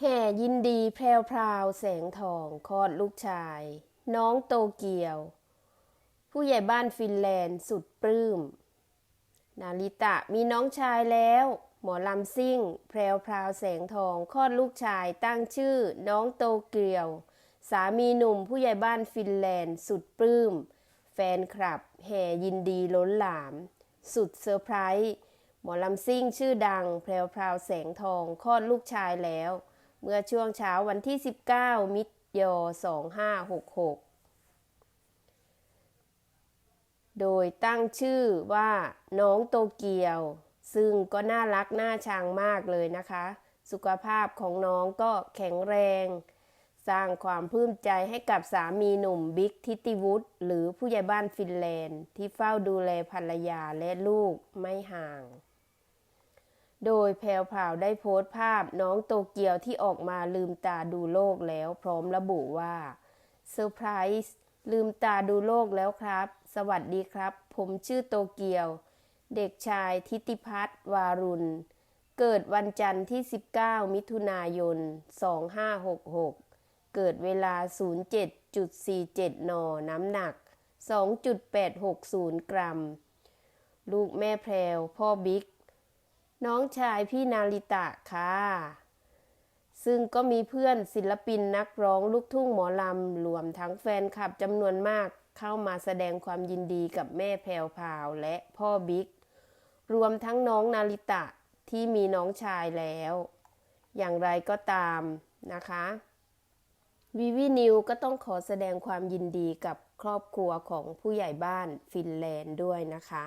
แห่ยินดีแพรวพราวแสงทองคลอดลูกชาย น้องโตเกียว ผู้ใหญ่บ้านฟินแลนด์สุดปลื้ม นาริตะมีน้องชายแล้ว หมอลำซิ่ง แพรวพราวแสงทองคลอดลูกชายตั้งชื่อ น้องโตเกียว สามีหนุ่มผู้ใหญ่บ้านฟินแลนด์สุดปลื้ม แฟนคลับ แห่ยินดีล้นหลาม สุดเซอร์ไพรส์หมอลำซิ่งชื่อดัง แพรวพราวแสงทองคลอดลูกชายแล้ว เมื่อช่วงเช้าวันที่ 19 มิถุนายน 2566 โดยตั้งชื่อว่าน้องโตเกียว ซึ่งก็น่ารักน่าชังมากเลยนะคะ สุขภาพของน้องก็แข็งแรง สร้างความปลื้มใจให้กับสามีหนุ่มบิ๊กทิติวุฒิหรือผู้ใหญ่บ้านฟินแลนด์ ที่เฝ้าดูแลภรรยาและลูกไม่ห่าง โดยแพรวพราวได้โพสต์ภาพน้องโตเกียวที่ออกมาลืมตาดูโลกแล้วพร้อมระบุว่าเซอร์ไพรส์ลืมตาดูโลกแล้วครับ สวัสดีครับ ผมชื่อโตเกียว เด็กชายทิติพัฒน์วารุณ เกิดวันจันทร์ที่ 19 มิถุนายน 2566 เกิดเวลา 07.47 น น้ำหนัก 2.860 กรัม ลูกแม่แพรวพ่อบิ๊ก น้องชายพี่นาริตะค่ะ ซึ่งก็มีเพื่อนศิลปินนักร้องลูกทุ่งหมอลำรวมทั้งแฟนคลับจำนวนมากเข้ามาแสดงความยินดีกับแม่แพวพาวและพ่อบิ๊ก รวมทั้งน้องนาริตะที่มีน้องชายแล้ว อย่างไรก็ตามนะคะวิวีนิวก็ต้องขอแสดงความยินดีกับครอบครัวของผู้ใหญ่บ้านฟินแลนด์ด้วยนะคะ